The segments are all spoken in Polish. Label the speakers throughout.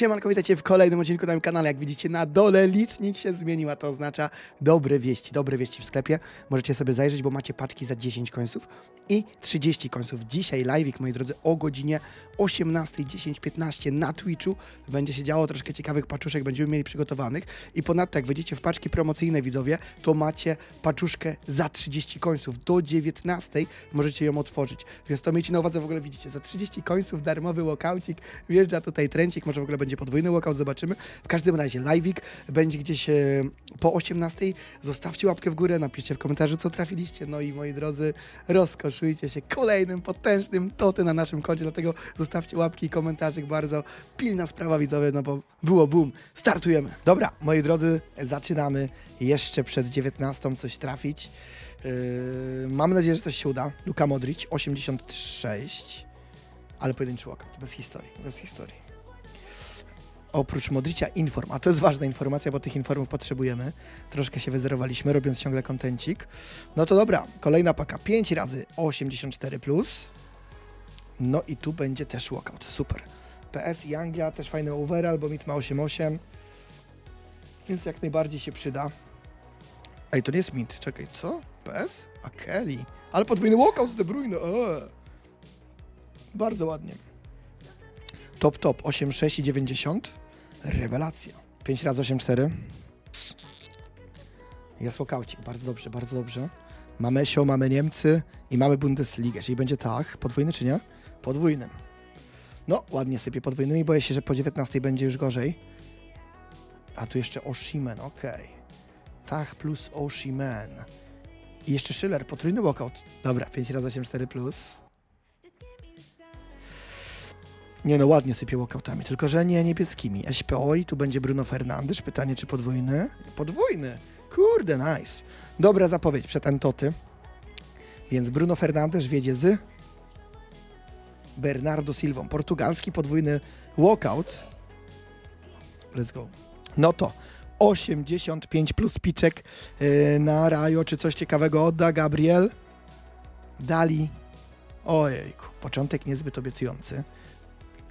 Speaker 1: Siemanko, witajcie w kolejnym odcinku na moim kanale. Jak widzicie na dole licznik się zmienił, a to oznacza dobre wieści, dobre wieści w sklepie. Możecie sobie zajrzeć, bo macie paczki za 10 końców i 30 końców. Dzisiaj live'ik, moi drodzy, o godzinie 18.10-15 na Twitchu. Będzie się działo troszkę ciekawych paczuszek, będziemy mieli przygotowanych. I ponadto, jak wejdziecie w paczki promocyjne, widzowie, to macie paczuszkę za 30 końców. Do 19 możecie ją otworzyć. Więc to miejcie na uwadze, w ogóle widzicie, za 30 końców darmowy walkaucik, wjeżdża tutaj trencik, może w ogóle będzie podwójny walkout, zobaczymy. W każdym razie live'ik będzie gdzieś e, po 18. Zostawcie łapkę w górę, napiszcie w komentarzu, co trafiliście. No i moi drodzy, rozkoszujcie się kolejnym potężnym toty na naszym koncie, dlatego zostawcie łapki i komentarzyk, bardzo pilna sprawa widzowie, no bo było boom. Startujemy. Dobra, moi drodzy, zaczynamy. Jeszcze przed 19 coś trafić. Yy, mam nadzieję, że coś się uda. Luka Modric, 86. Ale pojedynczy walkout, bez historii, bez historii. Oprócz Modricia inform, a to jest ważna informacja, bo tych informów potrzebujemy. Troszkę się wyzerowaliśmy, robiąc ciągle kontencik. No to dobra, kolejna paka, 5 razy 84+. Plus. No i tu będzie też walkout, super. PS i Anglia, też fajny overall, bo mit ma 8,8. Więc jak najbardziej się przyda. Ej, to nie jest mit, czekaj, co? PS? A Kelly. Ale podwójny walkout z De Bruyne, eee. Bardzo ładnie. Top, top, 8,6 i 90. Rewelacja. 5 razy 8,4. Jest walkaucik, bardzo dobrze, bardzo dobrze. Mamy Esio, mamy Niemcy i mamy Bundesligę, czyli będzie tak, podwójny czy nie? Podwójny. No, ładnie sypie podwójnymi, boję się, że po 19 będzie już gorzej. A tu jeszcze Oshimen, okej. Tak plus Oshimen. I jeszcze Schiller, potrójny walkout. Dobra, 5 razy 8, 4 plus. Nie no, ładnie sypie walkoutami, tylko że nie niebieskimi. SPO i tu będzie Bruno Fernandes. Pytanie, czy podwójny? Podwójny. Kurde, nice. Dobra zapowiedź przed Entoty. Więc Bruno Fernandes wiedzie z Bernardo Silvą. Portugalski podwójny walkout. Let's go. No to 85 plus piczek yy, na Rajo. Czy coś ciekawego odda Gabriel? Dali. Ojejku, początek niezbyt obiecujący.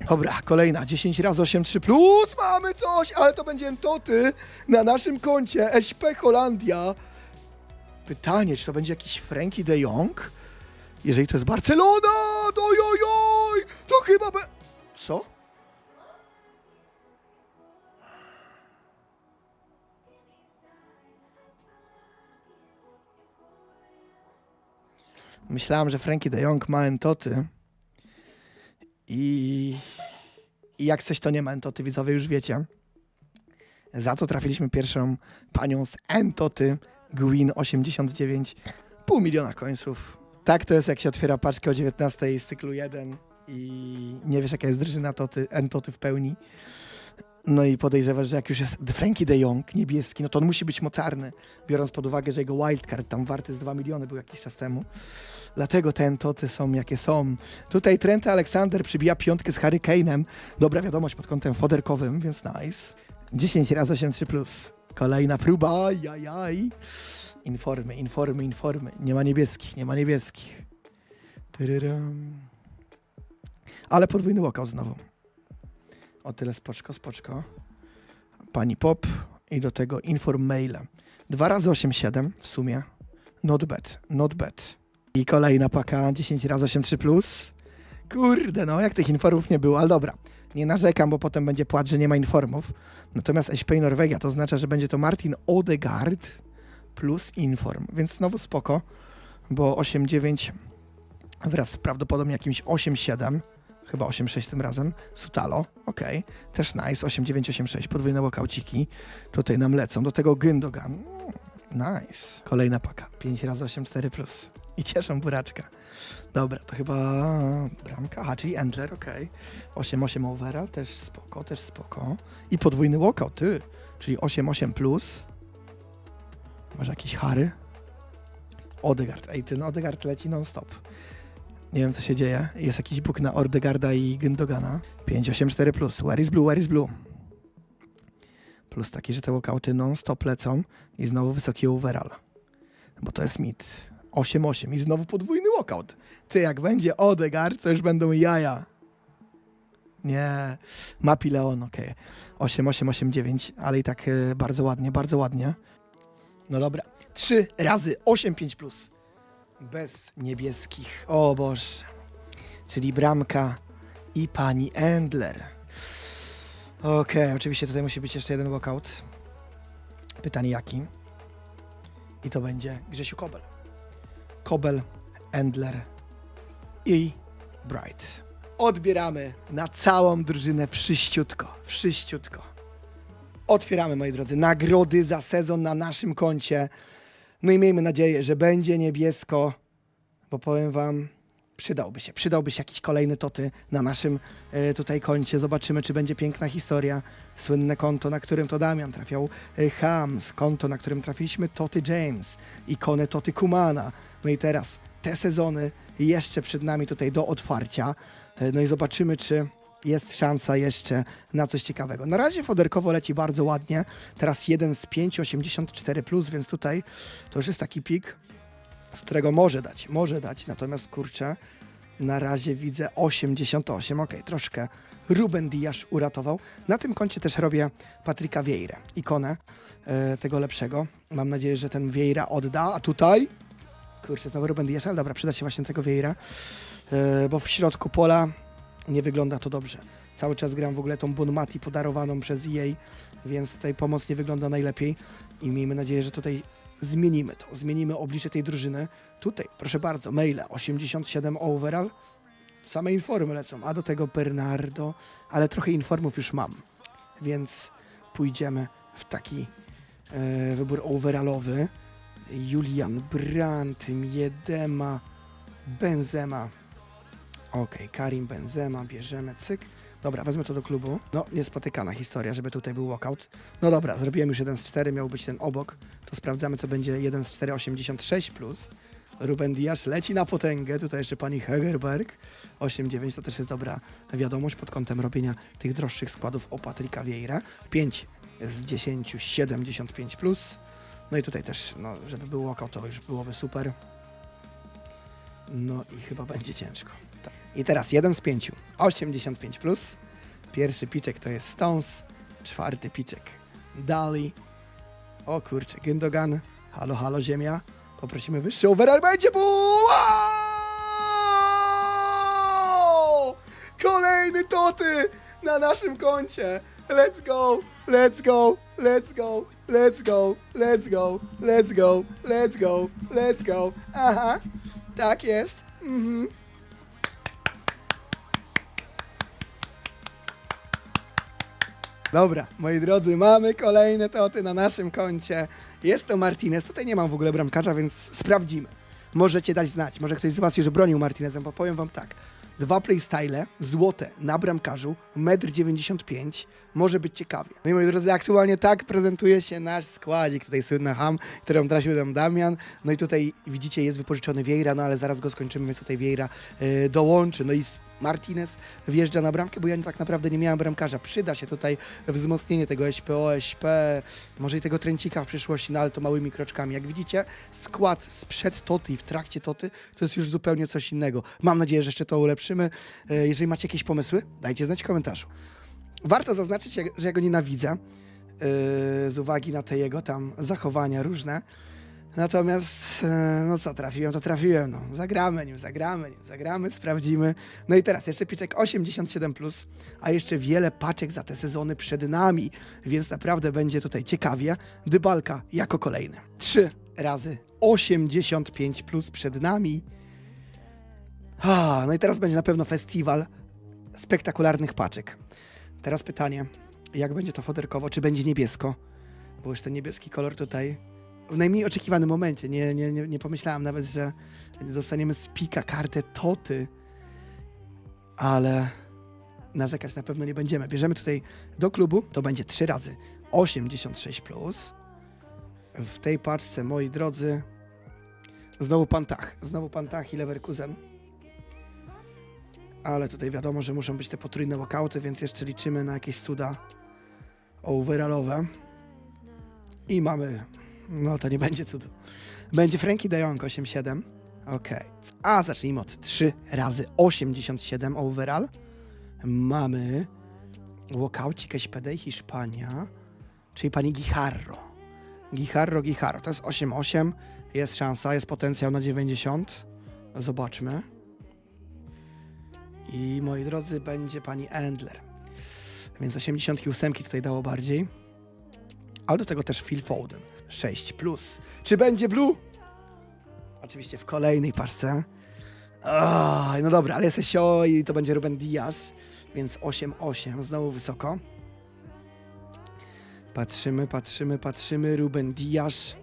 Speaker 1: Dobra, kolejna, 10 razy 8, 3 plus, mamy coś, ale to będzie Entoty na naszym koncie, SP Holandia. Pytanie, czy to będzie jakiś Frankie de Jong? Jeżeli to jest Barcelona, to ojojoj, to chyba be... Co? Myślałem, że Frankie de Jong ma Entoty. I, I jak coś to nie ma Entoty, widzowie już wiecie. Za to trafiliśmy pierwszą panią z Entoty, Gwyn 89, pół miliona końców. Tak to jest, jak się otwiera paczkę o 19 z cyklu 1 i nie wiesz, jaka jest drużyna toty, Entoty w pełni. No i podejrzewasz, że jak już jest Frankie de Jong, niebieski, no to on musi być mocarny, biorąc pod uwagę, że jego wildcard tam warty z 2 miliony był jakiś czas temu. Dlatego te entoty są jakie są. Tutaj Trent Alexander przybija piątkę z Harry Kane'em. Dobra wiadomość pod kątem foderkowym, więc nice. 10 razy 8 3 plus. Kolejna próba, jajaj. Informy, informy, informy. Nie ma niebieskich, nie ma niebieskich. Tyryram. Ale podwójny walkout znowu. O tyle spoczko, spoczko. Pani Pop i do tego inform maila. 2 razy 8 7 w sumie. Not bad, not bad. I kolejna paka 10 razy 8 3 plus. Kurde, no jak tych informów nie było, ale dobra. Nie narzekam, bo potem będzie płacz, że nie ma informów. Natomiast SP Norwegia to oznacza, że będzie to Martin Odegaard plus inform, więc znowu spoko, bo 8-9 wraz z prawdopodobnie jakimś 8-7, chyba 8-6 tym razem, Sutalo, ok, też nice, 8-9-8-6, podwójne walkauciki, tutaj nam lecą, do tego Gündogan, Mm, nice, kolejna paka, 5 razy 8-4 plus i cieszą buraczka. Dobra, to chyba bramka, aha, czyli Endler, ok, 8-8 overall, też spoko, też spoko i podwójny walkout, ty, czyli 8-8 plus, może jakiś Harry? Odegaard. Ej, ten Odegaard leci non-stop. Nie wiem, co się dzieje. Jest jakiś bóg na Odegaarda i Gündogana. 584 plus. Where is blue? Where is blue? Plus taki, że te walkouty non-stop lecą i znowu wysoki overall. Bo to jest mit. 8-8 i znowu podwójny walkout. Ty, jak będzie Odegaard, to już będą jaja. Nie. Mapi Leon, okej. 8, 8, 8, 9, ale i tak e, bardzo ładnie, bardzo ładnie. No dobra. 3 razy 8, 5 plus. Bez niebieskich. O Boże. Czyli bramka i pani Endler. Okej, oczywiście tutaj musi być jeszcze jeden walkout. Pytanie jaki? I to będzie Grzesiu Kobel. Kobel, Endler i Bright. Odbieramy na całą drużynę wszyściutko, wszyściutko. Otwieramy, moi drodzy, nagrody za sezon na naszym koncie. No i miejmy nadzieję, że będzie niebiesko, bo powiem wam, przydałby się, przydałby się jakiś kolejny toty na naszym e, tutaj koncie. Zobaczymy, czy będzie piękna historia. Słynne konto, na którym to Damian trafiał e, Hams, konto, na którym trafiliśmy Toty James, ikonę Toty Kumana. No i teraz te sezony jeszcze przed nami tutaj do otwarcia. E, No i zobaczymy, czy jest szansa jeszcze na coś ciekawego. Na razie foderkowo leci bardzo ładnie. Teraz 1 z 5, 84 plus, więc tutaj to już jest taki pik, z którego może dać, może dać. Natomiast kurczę, na razie widzę 88. Ok, troszkę Ruben Diaz uratował. Na tym koncie też robię Patryka Vieira, ikonę e, tego lepszego. Mam nadzieję, że ten Vieira odda. A tutaj kurczę, znowu Ruben ale dobra, przyda się właśnie tego Vieira, e, bo w środku pola nie wygląda to dobrze. Cały czas gram w ogóle tą Bonmati podarowaną przez EA, więc tutaj pomoc nie wygląda najlepiej i miejmy nadzieję, że tutaj zmienimy to, zmienimy oblicze tej drużyny. Tutaj, proszę bardzo, maile 87 overall, same informy lecą, a do tego Bernardo, ale trochę informów już mam, więc pójdziemy w taki e, wybór overallowy. Julian Brandt, Miedema, Benzema. Okej, Karim Benzema, bierzemy, cyk. Dobra, wezmę to do klubu. No, niespotykana historia, żeby tutaj był walkout. No dobra, zrobiłem już 1 z 4, miał być ten obok. To sprawdzamy, co będzie 1 z 4, 86 plus. Ruben Diaz leci na potęgę. Tutaj jeszcze pani Hegerberg. 8-9 to też jest dobra wiadomość pod kątem robienia tych droższych składów o Patryka Vieira. 5 z 10, 75 plus. No i tutaj też, no, żeby był walkout, to już byłoby super. No i chyba będzie ciężko. Tak. I teraz jeden z pięciu. 85 plus. Pierwszy piczek to jest Stones. Czwarty piczek Dali. O kurczę, Gündogan. Halo, halo, ziemia. Poprosimy wyższy overall. Będzie bu! Wow! Kolejny toty na naszym koncie. Let's go, let's go, let's go, let's go, let's go, let's go, let's go, let's go. Aha, tak jest. Mhm. Dobra, moi drodzy, mamy kolejne toty na naszym koncie. Jest to Martinez. Tutaj nie mam w ogóle bramkarza, więc sprawdzimy. Możecie dać znać. Może ktoś z Was już bronił Martinezem, bo powiem Wam tak. Dwa playstyle, złote na bramkarzu, 1,95 m. Może być ciekawie. No i moi drodzy, aktualnie tak prezentuje się nasz składzik. Tutaj słynny ham, którą trafił nam Damian. No i tutaj widzicie, jest wypożyczony Vieira, no ale zaraz go skończymy, więc tutaj Vieira e, dołączy. No i Martinez wjeżdża na bramkę, bo ja tak naprawdę nie miałem bramkarza. Przyda się tutaj wzmocnienie tego SPO, SP, może i tego tręcika w przyszłości, no ale to małymi kroczkami. Jak widzicie, skład sprzed Toty i w trakcie Toty to jest już zupełnie coś innego. Mam nadzieję, że jeszcze to ulepszymy. E, Jeżeli macie jakieś pomysły, dajcie znać w komentarzu. Warto zaznaczyć, że ja go nienawidzę yy, z uwagi na te jego tam zachowania różne. Natomiast, yy, no co, trafiłem, to trafiłem. No. Zagramy nim, zagramy nim, zagramy, sprawdzimy. No i teraz jeszcze piczek 87, plus, a jeszcze wiele paczek za te sezony przed nami, więc naprawdę będzie tutaj ciekawie. Dybalka jako kolejny. Trzy razy 85 plus przed nami. Ah, no i teraz będzie na pewno festiwal spektakularnych paczek. Teraz pytanie, jak będzie to foderkowo, czy będzie niebiesko? Bo już ten niebieski kolor tutaj w najmniej oczekiwanym momencie. Nie, nie, nie, nie pomyślałem nawet, że dostaniemy z pika kartę Toty, ale narzekać na pewno nie będziemy. Bierzemy tutaj do klubu, to będzie 3 razy 86+. Plus. W tej paczce, moi drodzy, znowu Pantach. Znowu Pantach i Leverkusen. Ale tutaj wiadomo, że muszą być te potrójne walkouty, więc jeszcze liczymy na jakieś cuda overallowe. I mamy... No to nie będzie cudu. Będzie Frankie de Jong 8-7. Okej. A zacznijmy od 3 razy 87 overall.
Speaker 2: mamy Łokaucik SPD Hiszpania, czyli pani Gijarro. Gijarro, Gijarro. To jest 8-8. Jest szansa, jest potencjał na 90. Zobaczmy. I moi drodzy, będzie pani Endler. Więc 88 tutaj dało bardziej. Ale do tego też Phil Foden. 6 plus. Czy będzie blue? Oczywiście w kolejnej parce. No dobra, ale jest Sio i to będzie Ruben Diaz, więc 8-8, znowu wysoko. Patrzymy, patrzymy, patrzymy, Ruben Diaz,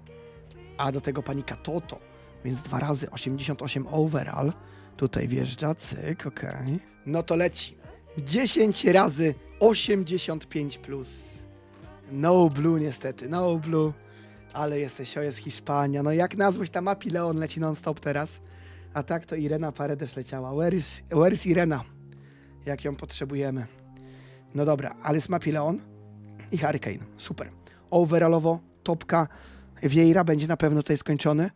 Speaker 2: a do tego pani Katoto, więc dwa razy 88 overall. Tutaj wjeżdża, cyk, okej. No to leci. 10 razy 85 plus. No blue niestety, no blue. Ale jest Sio, jest Hiszpania. No jak nazwać ta mapi, Leon leci non-stop teraz. A tak to Irena Paredes leciała. Where is, where is Irena? Jak ją potrzebujemy. No dobra, ale jest Mapi Leon i Hurricane. Super. Overallowo, topka. Vieira będzie na pewno tutaj skończony.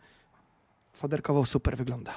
Speaker 2: Foderkowo super wygląda.